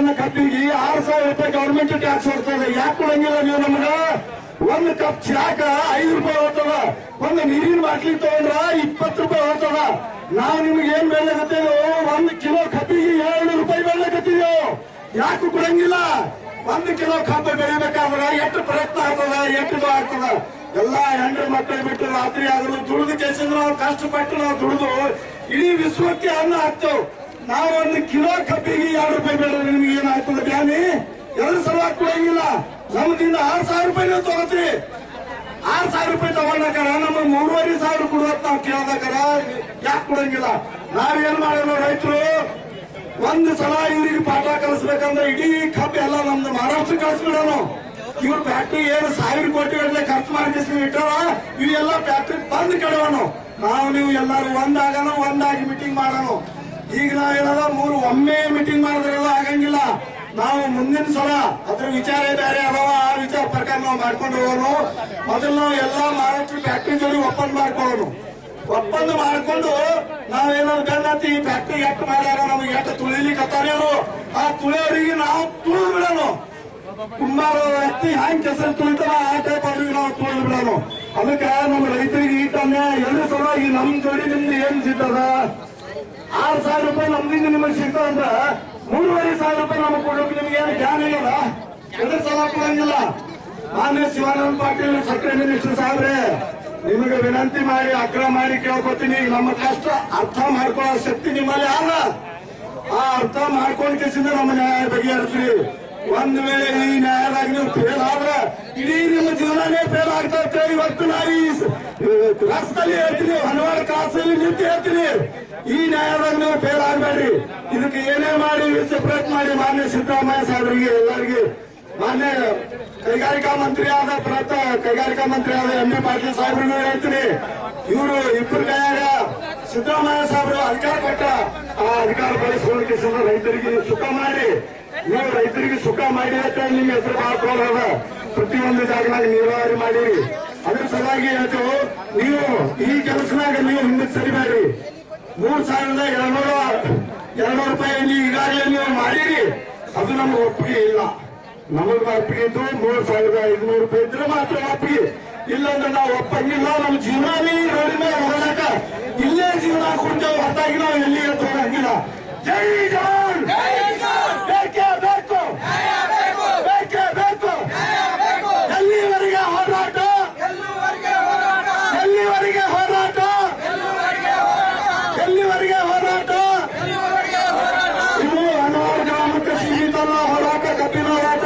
Ton ಕಬ್ಬಿಗೆ ಆರು ಸಾವಿರ ರೂಪಾಯಿ ಗೌರ್ಮೆಂಟ್ ಟ್ಯಾಕ್ಸ್ ಹೊಡ್ತದೆ. ಯಾಕೆ ಕೊಡಂಗಿಲ್ಲ ನೀವು ನಮಗ? ಒಂದು ಕಪ್ ಚಾಕ ಐದು ರೂಪಾಯಿ ಹೋಗ್ತದ ಒಂದು ನೀರಿನ ಬಾಟ್ಲಿ ತಗೊಂಡ್ರ ಇಪ್ಪತ್ತು ರೂಪಾಯಿ ಹೋಗ್ತದ ನಾವು ನಿಮ್ಗೆ ಏನ್ ಬೆಳೆಗತ್ತೀವೋ ಒಂದು ಕಿಲೋ ಕಬ್ಬಿಗೆ ಏಳು ರೂಪಾಯಿ ಬೆಳೆಗತ್ತೀವೋ ಯಾಕೆ ಕೊಡಂಗಿಲ್ಲ? ಒಂದು ಕಿಲೋ ಕಬ್ಬ ಬೆಳಿಬೇಕಾದ್ರೆ ಎಷ್ಟು ಪ್ರಯತ್ನ ಆಗ್ತದ, ಎಷ್ಟು ಇದು ಆಗ್ತದ? ಎಲ್ಲಾ ಹೆಣ್ಣು ಮಕ್ಕಳು ಬಿಟ್ಟು ರಾತ್ರಿ ಆದ್ರೂ ದುಡಿದು ನಾವು ಕಷ್ಟಪಟ್ಟು ನಾವು ದುಡಿದು ಇಡೀ ವಿಶ್ವಕ್ಕೆ ಅನ್ನ ಹಾಕ್ತೇವೆ. ನಾವು ಒಂದು ಕಿಲೋ ಕಬ್ಬಿಗೆ ಎರಡು ರೂಪಾಯಿ ಬೇಡ, ನಿಮ್ಗೆ ಏನಾಗ್ತದೆ ಬ್ಯಾನಿ ಎರಡು ಸಲ ಕೊಡಂಗಿಲ್ಲ ನಮ್ದಿಂದ ಆರು ಸಾವಿರ ರೂಪಾಯಿ ನೀವು ತಗೋತೀರಿ. ಆರು ಸಾವಿರ ರೂಪಾಯಿ ತಗೊಂಡಾಕಾರ ನಮ್ಮ ಮೂರುವರೆ ಸಾವಿರ ಕೊಡುವತ್ ನಾವು ಕೇಳ್ದಾಕಾರ ಯಾಕೆ ಕೊಡಂಗಿಲ್ಲ? ನಾವೇನ್ ಮಾಡೋಣ ರೈತರು? ಒಂದು ಸಲ ಇವ್ರಿಗೆ ಪಾಠ ಕಲಿಸ್ಬೇಕಂದ್ರೆ ಇಡೀ ಕಬ್ಬು ಎಲ್ಲ ನಮ್ದು ಮಹಾರಾಷ್ಟ್ರ ಕಳಿಸ್ಬಿಡೋಣ ಇವ್ರ ಫ್ಯಾಕ್ಟ್ರಿ ಏನು ಸಾವಿರ ಕೋಟಿ ಗಟ್ಟಲೆ ಖರ್ಚು ಮಾಡಿ ಇಟ್ಟಾರ ಇವೆಲ್ಲ ಫ್ಯಾಕ್ಟ್ರಿ ಬಂದ್ ಕೆಡವನು ನಾವು ನೀವು ಎಲ್ಲಾರು ಒಂದಾಗಣ, ಒಂದಾಗಿ ಮೀಟಿಂಗ್ ಮಾಡೋಣ ಈಗ ನಾವೇನದ ಮೂರು ಒಮ್ಮೆ ಮೀಟಿಂಗ್ ಮಾಡಿದ್ರೆ ಎಲ್ಲ ಆಗಂಗಿಲ್ಲ. ನಾವು ಮುಂದಿನ ಸಲ ಅದ್ರ ವಿಚಾರ ಬೇರೆ ಅದಾವ. ಆ ವಿಚಾರ ಪ್ರಕಾರ ನಾವು ಮಾಡ್ಕೊಂಡು ಹೋಗೋನು. ಮೊದಲು ನಾವು ಎಲ್ಲಾ ಮಹಾರಾಷ್ಟ್ರ ಫ್ಯಾಕ್ಟ್ರಿ ಜೋಡಿ ಒಪ್ಪಂದ ಮಾಡ್ಕೊಳ್ಳೋನು. ಒಪ್ಪಂದ ಮಾಡ್ಕೊಂಡು ನಾವೇನಾದ್ರು ಗಂಡತಿ ಈ ಫ್ಯಾಕ್ಟ್ರಿ ಎಷ್ಟು ಮಾಡ್ಯಾರ ನಮ್ಗೆ ಎಷ್ಟು ತುಳಿಲಿಕ್ಕೆ ಆ ತುಳಿಯೋರಿಗೆ ನಾವು ತುಳಿದು ಬಿಡೋಣ ಕುಂಬಾರ ವ್ಯಕ್ತಿ ಹ್ಯಾಂಗ್ ಕೆಸರು ತುಳಿತಾರ ಆ ಟೈಪ್ ಅವ್ರಿಗೆ ನಾವು ತುಳಿದು ಬಿಡೋಣ ಅದಕ್ಕೆ ನಮ್ಮ ರೈತರಿಗೆ ಈ ತಾನೆ ಎರಡು ಸಲ ಈ ನಮ್ ಜೋಡಿ ನಿಮ್ದು ಏನ್ ಸಿಗ್ತದ ಆರು ಸಾವಿರ ರೂಪಾಯಿ ನಮ್ದಿಂದ ನಿಮಗೆ ಸಿಗ್ತದೆ ಅಂದ್ರ ಮೂರುವರೆ ಸಾವಿರ ರೂಪಾಯಿ ನಮಗೆ ಕೊಡೋಕೆ ನಿಮ್ಗೆ ಏನು ಜ್ಞಾನ ಇಲ್ಲ ಎರಡು ಸಲ ಕೊಡಂಗಿಲ್ಲ ಮಾನ್ಯ ಶಿವಾನಂದ ಪಾಟೀಲ್ ಸಕ್ಕರೆ ಮಿನಿಸ್ಟರ್ ಸಾಹೇಬ್ರೆ, ನಿಮಗೆ ವಿನಂತಿ ಮಾಡಿ ಅಗ್ರ ಮಾಡಿ ಕೇಳ್ಕೊತೀನಿ. ನಮ್ಮ ಕಷ್ಟ ಅರ್ಥ ಮಾಡ್ಕೊಳ್ಳೋ ಶಕ್ತಿ ನಿಮ್ಮಲ್ಲಿ ಅಲ್ಲ ಆ ಅರ್ಥ ಮಾಡ್ಕೊಂಡ್ ನಮ್ಮ ನ್ಯಾಯ ಬಗೆಹರಿಸ್ರಿ. ಒಂದ್ ವೇಳೆ ಈ ನ್ಯಾಯದಾಗ ನೀವು ಫೇಲ್ ಆದ್ರೆ, ಇಡೀ ನಿಮ್ಮ ಜೀವನನೇ ಫೇಲ್ ಆಗ್ತಾ ಇರ್ತೇವೆ ಇವತ್ತು ನಾವು ಈ ರಸ್ತೆಯಲ್ಲಿ ಹೇಳ್ತೀನಿ, ಹಲವಾರು ಕಾಸಲ್ಲಿ ನಿಂತು ಹೇಳ್ತೀನಿ. ಈ ನ್ಯಾಯದಾಗ ನೀವು ಫೇಲ್ ಆಗ್ಬೇಡ್ರಿ. ಇದಕ್ಕೆ ಏನೇ ಮಾಡಿ ಸೆಪರೇಟ್ ಮಾಡಿ. ಮಾನ್ಯ ಸಿದ್ದರಾಮಯ್ಯ ಸಾಹೇಬರಿಗೆ ಎಲ್ಲರಿಗೆ ಮಾನ್ಯ ಕೈಗಾರಿಕಾ ಮಂತ್ರಿ ಆದ ಪ್ರತ ಕೈಗಾರಿಕಾ ಮಂತ್ರಿ ಆದ ಎಂ ಎ ಪಾಟೀಲ್ ಸಾಹೇಬ್ರಿಗೂ ಹೇಳ್ತೀನಿ. ಇವರು ಇಬ್ಬರು ಕೈಯಾಗ ಸಿದ್ದರಾಮಯ್ಯ ಸಾಹೇಬರು ಅಧಿಕಾರ ಕೊಟ್ಟ ಅಧಿಕಾರ ಬಳಸ್ಕೊಳ್ಳಿಕ್ಕೆ ಸಹ ರೈತರಿಗೆ ಸುಖ ಮಾಡಿ. ನೀವು ರೈತರಿಗೆ ಸುಖ ಮಾಡಿ ಅಂತ ನಿಮ್ಮ ಹೆಸರು ಹಾಕೋದ ಪ್ರತಿಯೊಂದು ಜಾಗದಾಗ ನೀರಾವರಿ ಮಾಡಿರಿ ಅದ್ರ ಸಲುವಾಗಿ ಹೇಳ್ತೇವೆ ನೀವು ಈ ಕೆಲಸನಾಗ ನೀವು ಹಿಂದಕ್ಕೆ ಸರಿಬೇಡ್ರಿ. ಮೂರ್ ಸಾವಿರದ ಎರಡ್ನೂರ, ಎರಡ್ನೂರು ರೂಪಾಯಿ ಈಗಾಗಲೇ ನೀವು ಮಾಡಿರಿ. ಅದು ನಮ್ಗೆ ಒಪ್ಪಿಗೆ ಇಲ್ಲ. ನಮಗ್ ಒಪ್ಪಿಗೆ ಇದ್ದು ಮೂರ್ ಸಾವಿರದ ಐದುನೂರು ರೂಪಾಯಿ ಇದ್ರೆ ಮಾತ್ರ ಒಪ್ಪಿಗೆ. ಇಲ್ಲಾಂದ್ರೆ ನಾವು ಒಪ್ಪಂಗಿಲ್ಲ. ನಮ್ಮ ಜೀವನನೇ ಈ ರೋಡಿನ ಹೋಗಲಾಕ. ಇಲ್ಲೇ ಜೀವನ ಕೊಡ್ತೇವೆ ಹೊತ್ತಾಗಿ ನಾವು ಎಲ್ಲಿ ಹೋಗಂಗಿಲ್ಲ ಜೈ ಜವಾನ್ ಬೇಕೇ ಬೇಕು. ಬೇಕೇ. ಬೇಕು ಎಲ್ಲಿವರೆಗೆ ಹೋರಾಟ? ಎಲ್ಲಿವರೆಗೆ ಹೋರಾಟ? ಎಲ್ಲಿವರೆಗೆ ಹೋರಾಟ? ಇದು ಹಲವಾರು ಗ್ರಾಮಕ್ಕೆ ಸೀಮಿತಲ್ಲ ಹೋರಾಟ ಕಬ್ಬಿನ ಹೋರಾಟ.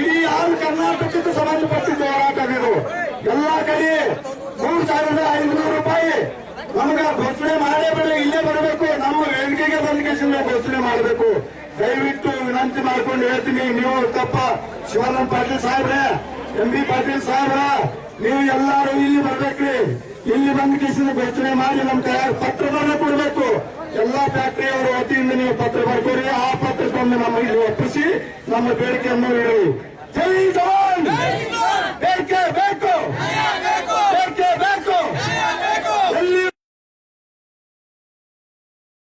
ಇಡೀ ಆಲ್ ಕರ್ನಾಟಕಕ್ಕೆ ಸಂಬಂಧಪಟ್ಟಿದ್ದ ಹೋರಾಟ ಇದು. ಎಲ್ಲ ಕಡೆ ಮೂರು ಸಾವಿರದ ಐದುನೂರು ರೂಪಾಯಿ. ನಮಗ ಘೋಷಣೆ ಮಾಡೇ ಬೇಡ ಇಲ್ಲೇ ಬರಬೇಕು. ನಮ್ಮ ವೇದಿಕೆಗೆ ಯೋಚನೆ ಮಾಡಬೇಕು. ದಯವಿಟ್ಟು ವಿನಂತಿ ಮಾಡ್ಕೊಂಡು ಹೇಳ್ತೀನಿ, ನೀವು ತಪ್ಪ. ಶಿವಾನಂದ ಪಾಟೀಲ್ ಸಾಹೇಬ್ರೆ, ಎಂ ಬಿ ಪಾಟೀಲ್ ಸಾಹೇಬ್ರ, ನೀವು ಎಲ್ಲಾರು ಇಲ್ಲಿ ಬರ್ಬೇಕ್ರಿ. ಇಲ್ಲಿ ಬಂದ ಕಿಸಿನ ಘೋಷಣೆ ಮಾಡಿ ನಮ್ ತಯಾರು ಪತ್ರ ಕೊಡಬೇಕು. ಎಲ್ಲಾ ಫ್ಯಾಕ್ಟರಿ ಅವರ ವತಿಯಿಂದ ನೀವು ಪತ್ರ ಬರ್ಕೋರಿ. ಆ ಪತ್ರಕ್ಕೊಮ್ಮೆ ನಮ್ಮ ಇಲ್ಲಿ ಒಪ್ಪಿಸಿ, ನಮ್ಮ ಬೇಡಿಕೆಯನ್ನು ಹೇಳಿ ಜೈ ಜವಾನ್!